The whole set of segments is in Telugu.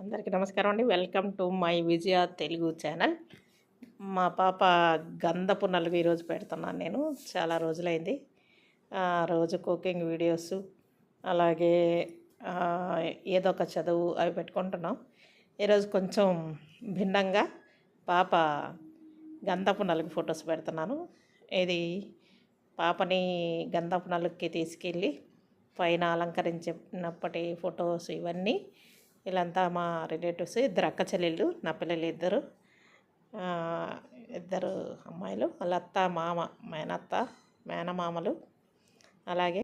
అందరికీ నమస్కారం అండి. Welcome to my Vijaya Telugu channel. మా పాప గంధపు నలుగు ఈరోజు పెడుతున్నాను నేను. చాలా రోజులైంది. ఆ, రోజు కుకింగ్ వీడియోస్ అలాగే ఏదో ఒక చదువు అవి పెట్టుకుంటున్నాం. ఈరోజు కొంచెం భిన్నంగా పాప గంధపు నలుగు ఫొటోస్ పెడుతున్నాను. ఇది పాపని గంధపు నలుగుకి తీసుకెళ్ళి పైన అలంకరించినప్పటి ఫొటోస్ ఇవన్నీ వీళ్ళంతా మా రిలేటివ్స్ ఇద్దరు అక్క చెల్లెళ్ళు నా పిల్లలు ఇద్దరు. ఇద్దరు అమ్మాయిలు వాళ్ళ అత్త మామ మేనత్త మేనమామలు అలాగే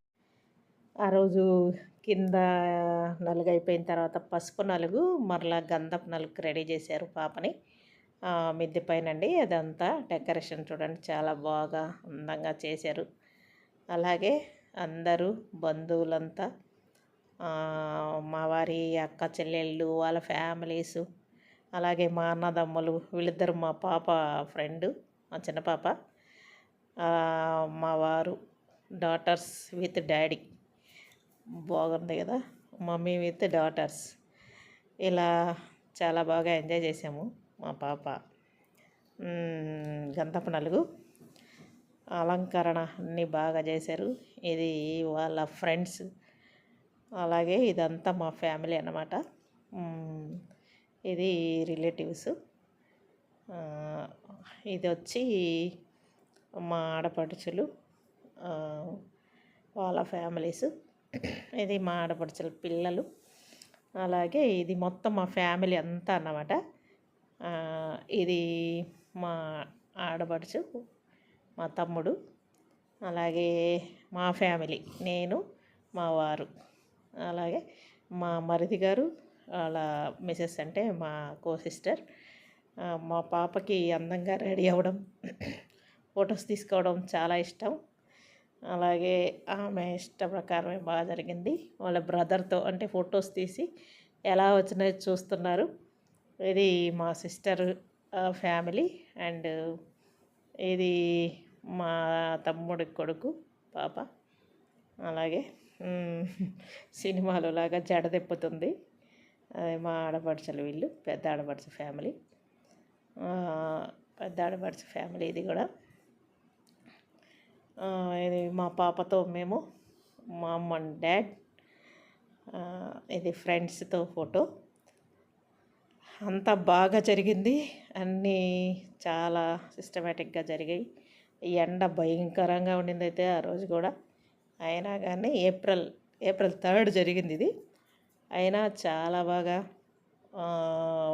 ఆ రోజు కింద నలుగు అయిపోయిన తర్వాత పసుపు నలుగు మరలా గంధపు నలుగు రెడీ చేశారు పాపని. మిద్దె పైన అండి అదంతా డెకరేషన్ చూడండి చాలా బాగా అందంగా చేశారు. అలాగే అందరూ బంధువులంతా మా వారి అక్క చెల్లెళ్ళు వాళ్ళ ఫ్యామిలీస్ అలాగే మా అన్నదమ్ములు వీళ్ళిద్దరు మా పాప ఫ్రెండ్ మా చిన్న పాప మా వారు డాటర్స్ విత్ డాడీ. బాగుంది కదా? Mummy with daughters. ఇలా చాలా బాగా ఎంజాయ్ చేసాము మా పాప. మ్, గంధపు నలుగు. అలంకరణ అన్నీ బాగా చేశారు. ఇది వాళ్ళ ఫ్రెండ్స్ అలాగే ఇదంతా మా ఫ్యామిలీ అన్నమాట. ఇది రిలేటివ్స్. ఇది వచ్చి మా ఆడపడుచులు వాళ్ళ ఫ్యామిలీస్. ఇది మా ఆడపడుచుల పిల్లలు. అలాగే ఇది మొత్తం మా ఫ్యామిలీ అంతా అన్నమాట. ఇది మా ఆడపడుచు మా తమ్ముడు అలాగే మా ఫ్యామిలీ నేను మా వారు. అలాగే మా మరిది గారు వాళ్ళ మిసెస్ అంటే మా కో సిస్టర్ మా పాపకి అందంగా రెడీ అవ్వడం ఫొటోస్ తీసుకోవడం చాలా ఇష్టం. అలాగే ఆమె ఇష్ట ప్రకారమే బాగా జరిగింది. వాళ్ళ బ్రదర్తో అంటే ఫొటోస్ తీసి ఎలా వచ్చినాయో చూస్తున్నారు. ఇది మా సిస్టర్ ఫ్యామిలీ అండ్ ఇది మా తమ్ముడి కొడుకు పాప. అలాగే సినిమాలో లాగా జడ తిప్పుతుంది. అది మా ఆడపడుచులు వీళ్ళు పెద్ద ఆడపడుచు ఫ్యామిలీ. పెద్ద ఆడపడుచు ఫ్యామిలీ ఇది కూడా. ఇది మా పాపతో మేము మా అమ్మ అండ్ డాడ్. ఇది ఫ్రెండ్స్తో ఫోటో. అంతా బాగా జరిగింది. అన్నీ చాలా సిస్టమేటిక్గా జరిగాయి. ఎండ భయంకరంగా ఉండింది అయితే ఆ రోజు కూడా. అయినా కానీ ఏప్రిల్ ఏప్రిల్ థర్డ్ జరిగింది ఇది. అయినా చాలా బాగా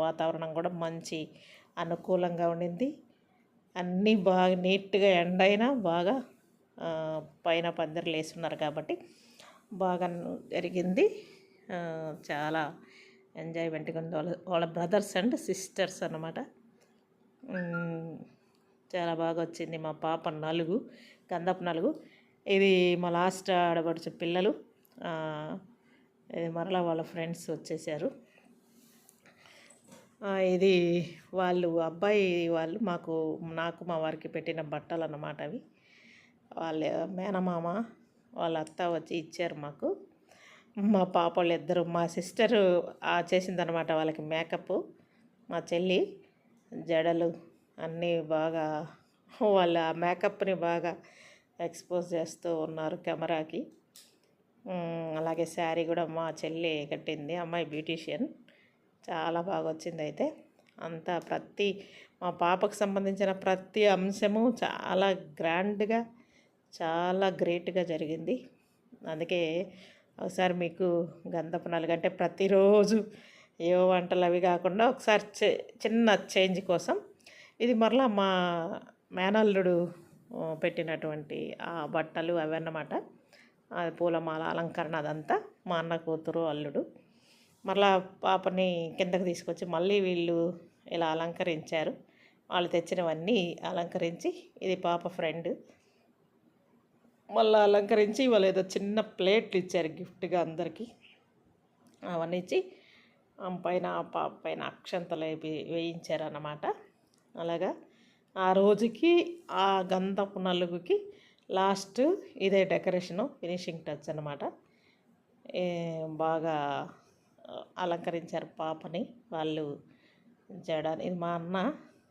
వాతావరణం కూడా మంచి అనుకూలంగా ఉండింది. అన్నీ బాగా నీట్గా ఎండ అయినా బాగా పైన పందిర్లు వేస్తున్నారు కాబట్టి బాగా జరిగింది. చాలా ఎంజాయ్మెంట్గా ఉంది. వాళ్ళ వాళ్ళ బ్రదర్స్ అండ్ సిస్టర్స్ అన్నమాట. చాలా బాగా వచ్చింది మా పాప నలుగు గంధపు నలుగు. ఇది మా లాస్ట్ ఆడబడుచు పిల్లలు. ఇది మరలా వాళ్ళ ఫ్రెండ్స్ వచ్చేసారు. ఇది వాళ్ళు అబ్బాయి వాళ్ళు మాకు నాకు మా వారికి పెట్టిన బట్టలు అన్నమాట అవి. వాళ్ళ మేనమామ వాళ్ళ అత్త వచ్చి ఇచ్చారు మాకు. మా పాప వాళ్ళు ఇద్దరు మా సిస్టర్ చేసిందనమాట వాళ్ళకి మేకప్ మా చెల్లి జడలు అన్నీ బాగా వాళ్ళ మేకప్ని బాగా ఎక్స్పోజ్ చేస్తూ ఉన్నారు కెమెరాకి. అలాగే శారీ కూడా మా చెల్లి కట్టింది అమ్మాయి బ్యూటీషియన్. చాలా బాగా వచ్చింది అయితే. అంతా ప్రతి మా పాపకు సంబంధించిన ప్రతి అంశము చాలా గ్రాండ్గా చాలా గ్రేట్గా జరిగింది. అందుకే ఒకసారి మీకు గంధపు నలుగు అంటే ప్రతిరోజు ఏవో వంటలు అవి కాకుండా ఒకసారి చే- చిన్న చేంజ్ కోసం. ఇది మరలా మా మేనల్లుడు పెట్టినటువంటి ఆ బట్టలు అవన్నమాట. అది పూలమాల అలంకరణ అదంతా మా అన్న కూతురు అల్లుడు. మళ్ళా పాపని కిందకి తీసుకొచ్చి మళ్ళీ వీళ్ళు ఇలా అలంకరించారు. వాళ్ళు తెచ్చినవన్నీ అలంకరించి ఇది పాప ఫ్రెండ్. మళ్ళీ అలంకరించి వాళ్ళు ఏదో చిన్న ప్లేట్లు ఇచ్చారు గిఫ్ట్గా అందరికీ. అవన్నీ ఇచ్చి ఆమె పైన పాప పైన అక్షంతలు వేపి వేయించారన్నమాట. అలాగా ఆ రోజుకి ఆ గంధపు నలుగుకి లాస్ట్ ఇదే డెకరేషను ఫినిషింగ్ టచ్ అనమాట బాగా అలంకరించారు పాపని వాళ్ళు జడ ఇది మా అన్న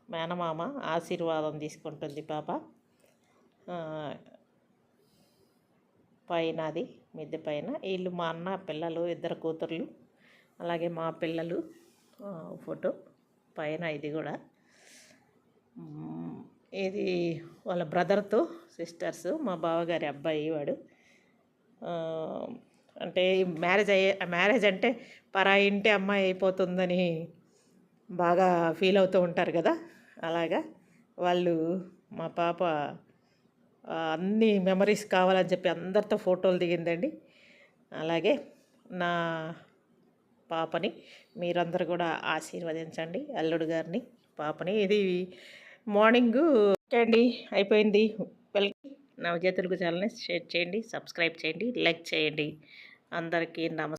మేనమామ ఆశీర్వాదం తీసుకుంటుంది పాప. పైన అది మిద్దె పైన. వీళ్ళు మా అన్న పిల్లలు ఇద్దరు కూతుర్లు అలాగే మా పిల్లలు ఫోటో పైన ఇది కూడా. ఇది వాళ్ళ బ్రదర్తో సిస్టర్స్ మా బావగారి అబ్బాయి వాడు. అంటే మ్యారేజ్ అయ్యే మ్యారేజ్ అంటే పరా ఇంటి అమ్మాయి అయిపోతుందని బాగా ఫీల్ అవుతూ ఉంటారు కదా అలాగా? వాళ్ళు మా పాప అన్ని మెమరీస్ కావాలని చెప్పి అందరితో ఫోటోలు దిగిందండి. అలాగే నా పాపని మీరందరూ కూడా ఆశీర్వదించండి అల్లుడు గారిని పాపని. ఇది మార్నింగ్ ఓకే అండి అయిపోయింది. వెల్కమ్. నా విజయ తెలుగు ఛానల్ని షేర్ చేయండి సబ్స్క్రైబ్ చేయండి లైక్ చేయండి. అందరికీ నమస్కారం